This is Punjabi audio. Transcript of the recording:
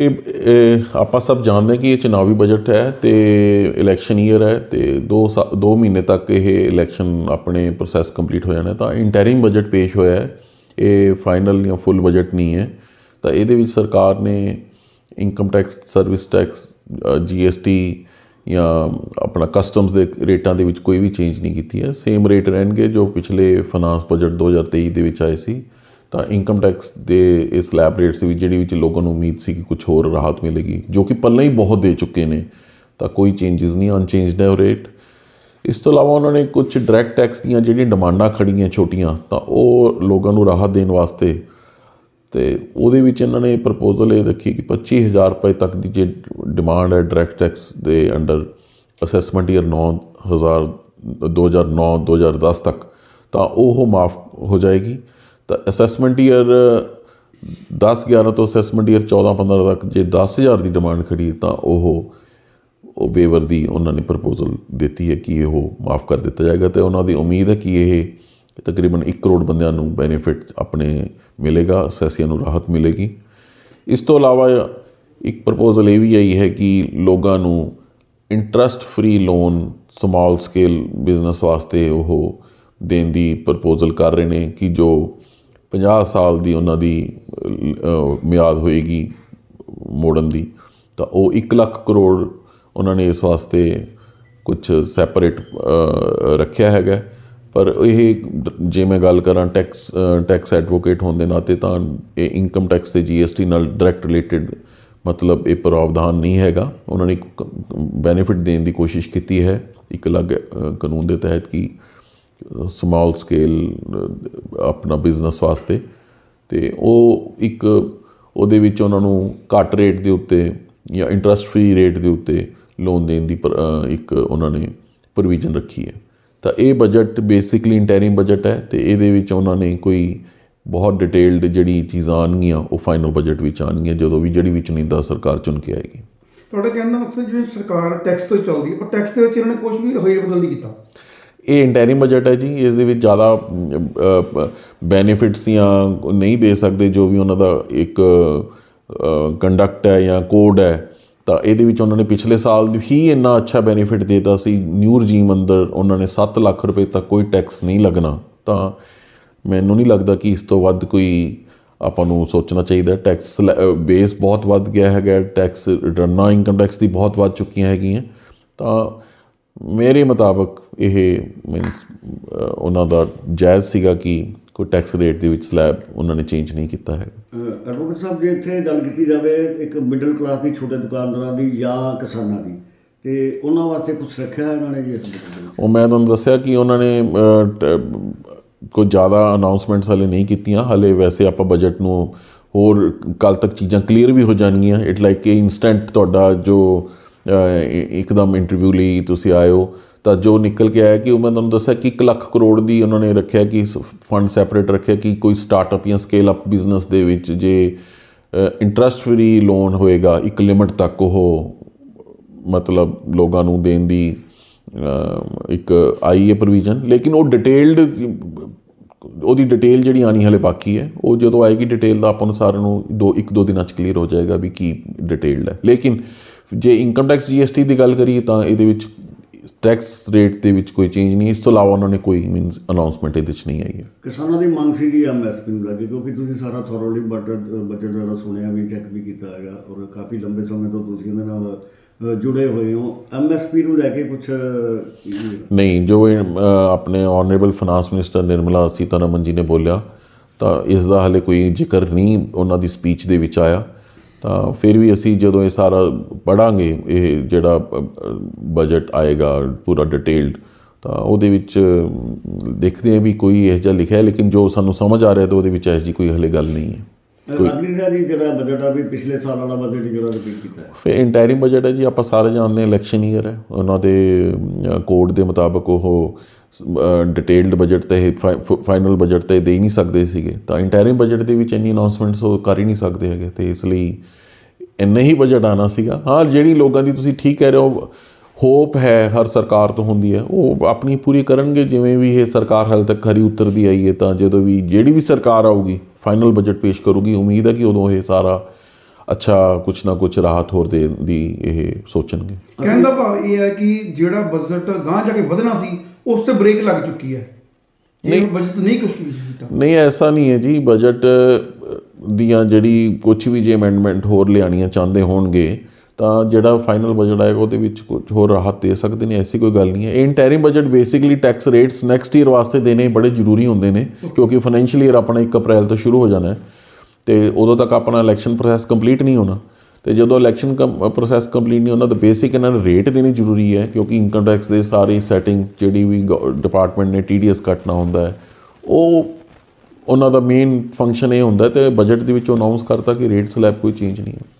ਇਹ ਆਪਾਂ ਸਭ ਜਾਣਦੇ ਹਾਂ ਕਿ ਇਹ ਚੁਣਾਵੀ ਬਜਟ ਹੈ ਤੇ ਇਲੈਕਸ਼ਨ ਈਅਰ ਹੈ ਤੇ 2 2 ਮਹੀਨੇ ਤੱਕ ਇਹ ਇਲੈਕਸ਼ਨ ਆਪਣੇ ਪ੍ਰੋਸੈਸ ਕੰਪਲੀਟ ਹੋ ਜਾਣਾ ਤਾਂ ਇੰਟਰਿਮ ਬਜਟ ਪੇਸ਼ ਹੋਇਆ ਹੈ। ਇਹ ਫਾਈਨਲ ਜਾਂ ਫੁੱਲ ਬਜਟ ਨਹੀਂ ਹੈ। ਤਾਂ ਇਹਦੇ ਵਿੱਚ ਸਰਕਾਰ ਨੇ income tax service tax GST ਜਾਂ ਆਪਣਾ ਕਸਟਮਸ ਦੇ ਰੇਟਾਂ ਦੇ ਵਿੱਚ ਕੋਈ ਵੀ ਚੇਂਜ ਨਹੀਂ ਕੀਤੀ ਹੈ। ਸੇਮ ਰੇਟ ਰਹਿਣਗੇ ਜੋ ਪਿਛਲੇ ਫਾਈਨਾਂਸ ਬਜਟ 2023 ਦੇ ਵਿੱਚ ਆਏ ਸੀ। ਤਾਂ ਇਨਕਮ ਟੈਕਸ ਦੇ ਇਸ ਸਲੈਬ ਰੇਟਸ ਦੇ ਵਿੱਚ, ਜਿਹੜੀ ਵਿੱਚ ਲੋਕਾਂ ਨੂੰ ਉਮੀਦ ਸੀ ਕਿ ਕੁਝ ਹੋਰ ਰਾਹਤ ਮਿਲੇਗੀ, ਜੋ ਕਿ ਪਹਿਲਾਂ ਹੀ ਬਹੁਤ ਦੇ ਚੁੱਕੇ ਨੇ, ਤਾਂ ਕੋਈ ਚੇਂਜਸ ਨਹੀਂ ਅਨਚੇਂਜਡ ਹੈ ਰੇਟ ਇਸ ਤੋਂ ਇਲਾਵਾ ਉਹਨਾਂ ਨੇ ਕੁਝ ਡਾਇਰੈਕਟ ਟੈਕਸ ਦੀਆਂ ਜਿਹੜੀਆਂ ਡਿਮਾਂਡਾਂ ਖੜੀਆਂ ਛੋਟੀਆਂ, ਤਾਂ ਉਹ ਲੋਕਾਂ ਨੂੰ ਰਾਹਤ ਦੇਣ ਵਾਸਤੇ, ਤੇ ਉਹਦੇ ਵਿੱਚ ਇਹਨਾਂ ਨੇ ਪ੍ਰਪੋਜ਼ਲ ਇਹ ਰੱਖੀ ਕਿ 25000 ਰੁਪਏ ਤੱਕ ਦੀ ਜੇ ਡਿਮਾਂਡ ਹੈ ਡਾਇਰੈਕਟ ਟੈਕਸ ਦੇ ਅੰਡਰ ਅਸੈਸਮੈਂਟ ਈਅਰ 9000 2009 2010 ਤੱਕ, ਤਾਂ ਉਹ ਮਾਫ ਹੋ ਜਾਏਗੀ। ਤਾਂ ਅਸੈਸਮੈਂਟ ਈਅਰ 10 11 ਤੋਂ ਅਸੈਸਮੈਂਟ ਈਅਰ 14 15 ਤੱਕ ਜੇ 10000 ਦੀ ਡਿਮਾਂਡ ਖੜੀ ਤਾਂ ਉਹ ਉਹ ਵੇਵਰ ਦੀ ਉਹਨਾਂ ਨੇ ਪ੍ਰਪੋਜ਼ਲ ਦਿੱਤੀ ਹੈ ਕਿ ਇਹ ਮਾਫ ਕਰ ਦਿੱਤਾ ਜਾਏਗਾ ਤੇ ਉਹਨਾਂ ਦੀ ਉਮੀਦ ਹੈ ਕਿ ਇਹ ਤਕਰੀਬਨ 1 ਕਰੋੜ ਬੰਦਿਆਂ ਨੂੰ ਬੈਨੀਫਿਟ ਆਪਣੇ ਮਿਲੇਗਾ ਅਸੈਸੀਆਂ ਨੂੰ ਰਾਹਤ ਮਿਲੇਗੀ। ਇਸ ਤੋਂ ਇਲਾਵਾ ਇੱਕ ਪ੍ਰਪੋਜ਼ਲ ਇਹ ਵੀ ਆਈ ਹੈ ਕਿ ਲੋਕਾਂ ਨੂੰ interest free loan small scale business ਵਾਸਤੇ ਉਹ ਦੇਣ ਦੀ ਪ੍ਰਪੋਜ਼ਲ ਕਰ ਰਹੇ ਨੇ ਕਿ ਜੋ 50 ਸਾਲ ਦੀ ਉਹਨਾਂ ਦੀ ਮਿਆਦ ਹੋਏਗੀ ਮੋੜਨ ਦੀ, ਤਾਂ ਉਹ 1 ਲੱਖ ਕਰੋੜ ਉਹਨਾਂ ਨੇ ਇਸ ਵਾਸਤੇ ਕੁਝ ਸੈਪਰੇਟ ਰੱਖਿਆ ਹੈਗਾ। ਪਰ ਇਹ ਜੇ ਮੈਂ ਗੱਲ ਕਰਾਂ ਟੈਕਸ ਟੈਕਸ ਐਡਵੋਕੇਟ ਹੋਣ ਦੇ ਨਾਤੇ ਤਾਂ ਇਹ ਇਨਕਮ ਟੈਕਸ ਤੇ ਜੀਐਸਟੀ ਨਾਲ ਡਾਇਰੈਕਟ ਰਿਲੇਟਡ ਮਤਲਬ ਇਹ ਪ੍ਰਾਵਧਾਨ ਨਹੀਂ ਹੈਗਾ। ਉਹਨਾਂ ਨੇ ਬੈਨੀਫਿਟ ਦੇਣ ਦੀ ਕੋਸ਼ਿਸ਼ ਕੀਤੀ ਹੈ ਇੱਕ ਅਲੱਗ ਕਾਨੂੰਨ ਦੇ ਤਹਿਤ ਕਿ ਸਮਾਲ ਸਕੇਲ ਆਪਣਾ ਬਿਜ਼ਨਸ ਵਾਸਤੇ। ਤੇ ਉਹ ਇੱਕ, ਉਹਦੇ ਵਿੱਚ ਉਹਨਾਂ ਨੂੰ ਘੱਟ ਰੇਟ ਦੇ ਉੱਤੇ ਜਾਂ ਇੰਟਰਸਟ ਫ੍ਰੀ ਰੇਟ ਦੇ ਉੱਤੇ ਲੋਨ ਦੇਣ ਦੀ ਪਰ- ਇੱਕ ਉਹਨਾਂ ਨੇ ਪ੍ਰੋਵੀਜ਼ਨ ਰੱਖੀ ਹੈ। ਤਾਂ ਇਹ ਬਜਟ ਬੇਸਿਕਲੀ ਇੰਟੈਰਿਮ ਬਜਟ ਹੈ ਤੇ ਇਹਦੇ ਵਿੱਚ ਉਹਨਾਂ ਨੇ ਕੋਈ ਬਹੁਤ ਡਿਟੇਲਡ ਜਿਹੜੀ ਚੀਜ਼ਾਂ ਆਉਣਗੀਆਂ, ਉਹ ਫਾਈਨਲ ਬਜਟ ਵਿੱਚ ਆਉਣਗੀਆਂ, ਜਦੋਂ ਵੀ ਜਿਹੜੀ ਵੀ ਚੁਣੀਦਾ ਸਰਕਾਰ ਚੁਣ ਕੇ ਆਏਗੀ। ਤੁਹਾਡਾ ਕਹਿਣ ਦਾ ਮਕਸਦ ਜਿਵੇਂ ਸਰਕਾਰ ਟੈਕਸ ਤੋਂ ਚੱਲਦੀ ਹੈ ਪਰ ਟੈਕਸ ਦੇ ਵਿੱਚ ਇਹਨਾਂ ਨੇ ਕੁਝ ਵੀ ਹੋਈ ਬਦਲ ਨਹੀਂ ਕੀਤਾ। ਇਹ ਇੰਟੈਰਿਮ ਬਜਟ ਹੈ ਜੀ ਇਸ ਦੇ ਵਿੱਚ ਜ਼ਿਆਦਾ ਬੈਨੀਫਿਟਸ ਜਾਂ ਨਹੀਂ ਦੇ ਸਕਦੇ ਜੋ ਵੀ ਉਹਨਾਂ ਦਾ ਇੱਕ ਕੰਡਕਟ ਹੈ ਜਾਂ ਕੋਡ ਹੈ, ਤਾਂ ਇਹਦੇ ਵਿੱਚ ਉਹਨਾਂ ਨੇ ਪਿਛਲੇ ਸਾਲ ਹੀ ਇੰਨਾ ਅੱਛਾ ਬੈਨੀਫਿਟ ਦਿੱਤਾ ਸੀ ਨਿਊ ਰਜੀਮ ਅੰਦਰ ਉਹਨਾਂ ਨੇ 7 ਲੱਖ ਰੁਪਏ ਤੱਕ ਕੋਈ ਟੈਕਸ ਨਹੀਂ ਲੱਗਣਾ। ਤਾਂ ਮੈਨੂੰ ਨਹੀਂ ਲੱਗਦਾ ਕਿ ਇਸ ਤੋਂ ਵੱਧ ਕੋਈ ਆਪਾਂ ਨੂੰ ਸੋਚਣਾ ਚਾਹੀਦਾ। ਟੈਕਸ ਬੇਸ ਬਹੁਤ ਵੱਧ ਗਿਆ ਹੈਗਾ ਟੈਕਸ ਰਿਟਰਨਾਂ ਇਨਕਮ ਟੈਕਸ ਦੀ ਬਹੁਤ ਵੱਧ ਚੁੱਕੀਆਂ ਹੈਗੀਆਂ। ਤਾਂ ਮੇਰੇ ਮੁਤਾਬਕ ਇਹ ਮੀਨਸ ਉਹਨਾਂ ਦਾ ਜਾਇਜ਼ ਸੀਗਾ ਕਿ ਕੋਈ ਟੈਕਸ ਰੇਟ ਦੇ ਵਿੱਚ ਸਲੈਬ ਉਹਨਾਂ ਨੇ ਚੇਂਜ ਨਹੀਂ ਕੀਤਾ ਹੈ। ਐਡਵੋਕੇਟ ਸਾਹਿਬ ਜੇ ਇੱਥੇ ਗੱਲ ਕੀਤੀ ਜਾਵੇ ਇੱਕ ਮਿਡਲ ਕਲਾਸ ਦੀ ਛੋਟੇ ਦੁਕਾਨਦਾਰਾਂ ਦੀ ਜਾਂ ਕਿਸਾਨਾਂ ਦੀ ਤੇ ਉਹਨਾਂ ਵਾਸਤੇ ਕੁਝ ਰੱਖਿਆ ਇਹਨਾਂ ਨੇ ਜੀ ਇਸ ਉਹ ਮੈਂ ਤੁਹਾਨੂੰ ਦੱਸਿਆ ਕਿ ਉਹਨਾਂ ਨੇ ਕੋਈ ਜ਼ਿਆਦਾ ਅਨਾਉਂਸਮੈਂਟਸ ਹਲੇ ਨਹੀਂ ਕੀਤੀਆਂ। ਹਲੇ ਵੈਸੇ ਆਪਾਂ ਬਜਟ ਨੂੰ ਹੋਰ ਕੱਲ ਤੱਕ ਚੀਜ਼ਾਂ ਕਲੀਅਰ ਵੀ ਹੋ ਜਾਣਗੀਆਂ। ਇਟ ਲਾਈਕ ਕਿ ਇਨਸਟੈਂਟ ਤੁਹਾਡਾ ਜੋ ਇੱਕਦਮ ਇੰਟਰਵਿਊ ਲਈ ਤੁਸੀਂ ਆਇਓ। ਤਾਂ ਜੋ ਨਿਕਲ ਕੇ ਆਇਆ ਕਿ ਉਹ ਮੈਂ ਤੁਹਾਨੂੰ ਦੱਸਿਆ ਕਿ 1 ਲੱਖ ਕਰੋੜ ਦੀ ਉਹਨਾਂ ਨੇ ਰੱਖਿਆ ਕਿ ਫੰਡ ਸੈਪਰੇਟ ਰੱਖਿਆ ਕਿ ਕੋਈ ਸਟਾਰਟਅਪ ਜਾਂ ਸਕੇਲ ਅਪ ਬਿਜ਼ਨਸ ਦੇ ਵਿੱਚ ਜੇ ਇੰਟਰਸਟ ਫਰੀ ਲੋਨ ਹੋਏਗਾ, ਇੱਕ ਲਿਮਟ ਤੱਕ ਉਹ ਮਤਲਬ ਲੋਕਾਂ ਨੂੰ ਦੇਣ ਦੀ ਇੱਕ ਆਈ ਹੈ ਪ੍ਰੋਵੀਜ਼ਨ ਲੇਕਿਨ ਉਹ ਡਿਟੇਲਡ ਉਹਦੀ ਡਿਟੇਲ ਜਿਹੜੀ ਆਣੀ ਹਲੇ ਬਾਕੀ ਹੈ, ਉਹ ਜਦੋਂ ਆਏਗੀ ਡਿਟੇਲ ਦਾ ਆਪਾਂ ਨੂੰ ਸਾਰਿਆਂ ਨੂੰ ਦੋ, ਇੱਕ ਦੋ ਦਿਨਾਂ ਚ ਕਲੀਅਰ ਹੋ ਜਾਏਗਾ ਵੀ ਕੀ ਡਿਟੇਲਡ ਹੈ। ਲੇਕਿਨ ਜੇ ਇਨਕਮ ਟੈਕਸ ਜੀਐਸਟੀ ਦੀ ਗੱਲ ਕਰੀਏ ਤਾਂ ਇਹਦੇ ਵਿੱਚ ਟੈਕਸ ਰੇਟ ਦੇ ਵਿੱਚ ਕੋਈ ਚੇਂਜ ਨਹੀਂ ਇਸ ਤੋਂ ਇਲਾਵਾ ਉਹਨਾਂ ਨੇ ਕੋਈ ਮੀਨਸ ਅਨਾਉਂਸਮੈਂਟ ਇਹਦੇ ਵਿੱਚ ਨਹੀਂ ਆਈ ਹੈ। ਕਿਸਾਨਾਂ ਦੀ ਮੰਗ ਸੀਗੀ ਐਮਐਸਪੀ ਨੂੰ ਲੈ ਕੇ ਕਿਉਂਕਿ ਤੁਸੀਂ ਸਾਰਾ ਥੋਰੋਲੀ ਬਜਟ ਬਜਟ ਦਾ ਸੁਣਿਆ ਵੀ ਚੈੱਕ ਵੀ ਕੀਤਾ ਹੈਗਾ ਔਰ ਕਾਫੀ ਲੰਬੇ ਸਮੇਂ ਤੋਂ ਤੁਸੀਂ ਇਹਨਾਂ ਨਾਲ ਜੁੜੇ ਹੋਏ ਹੋ। ਐਮਐਸਪੀ ਨੂੰ ਲੈ ਕੇ ਕੁਝ ਨਹੀਂ ਜੋ ਆਪਣੇ honourable finance minister Nirmala Sitharaman ji ਨੇ ਬੋਲਿਆ ਤਾਂ ਇਸ ਦਾ ਹਲੇ ਕੋਈ ਜ਼ਿਕਰ ਨਹੀਂ ਉਹਨਾਂ ਦੀ ਸਪੀਚ ਦੇ ਵਿੱਚ ਆਇਆ। ਤਾਂ ਫਿਰ ਵੀ ਅਸੀਂ ਜਦੋਂ ਇਹ ਸਾਰਾ ਪੜਾਂਗੇ ਇਹ ਜਿਹੜਾ ਬਜਟ ਆਏਗਾ ਪੂਰਾ ਡਿਟੇਲਡ ਤਾਂ ਉਹਦੇ ਵਿੱਚ ਦੇਖਦੇ ਹਾਂ ਵੀ ਕੋਈ ਇਹ ਜਿਹਾ ਲਿਖਿਆ ਲੇਕਿਨ ਜੋ ਸਾਨੂੰ ਸਮਝ ਆ ਰਿਹਾ ਤਾਂ ਉਹਦੇ ਵਿੱਚ ਇਹੋ ਜਿਹੀ ਕੋਈ ਹਲੇ ਗੱਲ ਨਹੀਂ ਹੈ। ਲੱਗ ਨਹੀਂ ਜਿਹੜਾ ਬਜਟ ਆ ਵੀ ਪਿਛਲੇ ਸਾਲ ਵਾਲਾ ਬਜਟ ਜਿਹੜਾ ਰਿਪੀਟ ਕੀਤਾ ਹੈ। ਫਿਰ ਇੰਟਾਇਰਿੰਗ ਬਜਟ ਹੈ ਜੀ, ਆਪਾਂ ਸਾਰੇ ਜਾਣਦੇ ਹਾਂ ਇਲੈਕਸ਼ਨ ਈਅਰ ਹੈ। ਉਹਨਾਂ ਦੇ ਕੋਡ ਦੇ ਮੁਤਾਬਕ ਉਹ ਡਿਟੇਲਡ ਬਜਟ ਤੇ ਫਾਈਨਲ ਬਜਟ ਤੇ ਦੇ ਨਹੀਂ ਸਕਦੇ ਸੀਗੇ। ਤਾਂ ਇੰਟਾਇਰਿੰਗ ਬਜਟ ਦੇ ਵਿੱਚ ਇੰਨੀ ਅਨਾਉਂਸਮੈਂਟਸ ਉਹ ਕਰ ਹੀ ਨਹੀਂ ਸਕਦੇ ਹੈਗੇ। ਤੇ ਇਸ ਲਈ ਇੰਨਾ ਹੀ ਬਜਟ ਆਣਾ ਸੀਗਾ। ਹਾਂ, ਜਿਹੜੀ ਲੋਕਾਂ ਦੀ ਤੁਸੀਂ ਠੀਕ ਕਹਿ ਰਹੇ ਹੋ ਹੋਪ ਹੈ, ਹਰ ਸਰਕਾਰ ਤੋਂ ਹੁੰਦੀ ਹੈ। ਉਹ ਆਪਣੀ ਪੂਰੀ ਕਰਨਗੇ, ਜਿਵੇਂ ਵੀ ਇਹ ਸਰਕਾਰ ਹਾਲੇ ਤੱਕ ਖਰੀ ਉਤਰਦੀ ਆਈ ਹੈ, ਤਾਂ ਜਦੋਂ ਵੀ ਜਿਹੜੀ ਵੀ ਸਰਕਾਰ ਆਊਗੀ ਫਾਈਨਲ ਬਜਟ ਪੇਸ਼ ਕਰੂਗੀ। ਉਮੀਦ ਹੈ ਕਿ ਉਦੋਂ ਇਹ ਸਾਰਾ ਅੱਛਾ ਕੁਛ ਨਾ ਕੁਛ ਰਾਹਤ ਹੋਰ ਦੇਣ ਦੀ ਇਹ ਸੋਚਣਗੇ। ਕਹਿਣ ਦਾ ਭਾਵ ਇਹ ਹੈ ਕਿ ਜਿਹੜਾ ਬਜਟ ਗਾਂ ਜਾ ਕੇ ਵਧਣਾ ਸੀ ਉਸ ਤੇ ਬ੍ਰੇਕ ਲੱਗ ਚੁੱਕੀ ਹੈ। ਇਹ ਬਜਟ ਨਹੀਂ ਵੀ ਕੀਤਾ ਨਹੀਂ ਐਸਾ ਨਹੀਂ ਹੈ ਜੀ। ਬਜਟ ਦੀਆਂ ਜਿਹੜੀ ਕੁਝ ਵੀ ਜੇ ਅਮੈਂਡਮੈਂਟ ਹੋਰ ਲਿਆਣੀਆਂ ਚਾਹੁੰਦੇ ਹੋਣਗੇ ਤਾਂ ਜਿਹੜਾ ਫਾਈਨਲ ਬਜਟ ਆਏਗਾ ਉਹਦੇ ਵਿੱਚ ਕੁਝ ਹੋਰ ਰਾਹਤ ਦੇ ਸਕਦੇ ਨੇ ਐਸੀ ਕੋਈ ਗੱਲ ਨਹੀਂ ਹੈ। ਇਹ interim budget basically tax rates next year ਵਾਸਤੇ ਦੇਣੇ ਬੜੇ ਜ਼ਰੂਰੀ ਹੁੰਦੇ ਨੇ ਕਿਉਂਕਿ ਫਾਈਨੈਂਸ਼ੀਅਲ ਈਅਰ ਆਪਣਾ 1 ਅਪ੍ਰੈਲ ਤੋਂ ਸ਼ੁਰੂ ਹੋ ਜਾਣਾ ਹੈ। ਤੇ ਉਦੋਂ ਤੱਕ ਆਪਣਾ ਇਲੈਕਸ਼ਨ ਪ੍ਰੋਸੈਸ ਕੰਪਲੀਟ ਨਹੀਂ ਹੋਣਾ। ਤੇ ਜਦੋਂ ਇਲੈਕਸ਼ਨ ਪ੍ਰੋਸੈਸ ਕੰਪਲੀਟ ਨਹੀਂ ਹੁੰਦਾ ਤਾਂ ਬੇਸਿਕ ਇਹਨਾਂ ਨੂੰ ਰੇਟ ਦੇਣੀ ਜ਼ਰੂਰੀ ਹੈ ਕਿਉਂਕਿ ਇਨਕਮ ਟੈਕਸ ਦੇ ਸਾਰੇ ਸੈਟਿੰਗ ਜਿਹੜੀ ਵੀ ਡਿਪਾਰਟਮੈਂਟ ਨੇ ਟੀਡੀਐਸ ਕੱਟਣਾ ਹੁੰਦਾ ਹੈ ਉਹ ਉਹਨਾਂ ਦਾ ਮੇਨ ਫੰਕਸ਼ਨ ਇਹ ਹੁੰਦਾ ਤੇ ਬਜਟ ਦੇ ਵਿੱਚ ਅਨਾਉਂਸ ਕਰਤਾ ਕਿ ਰੇਟ ਸਲੈਬ ਕੋਈ ਚੇਂਜ ਨਹੀਂ ਹੈ।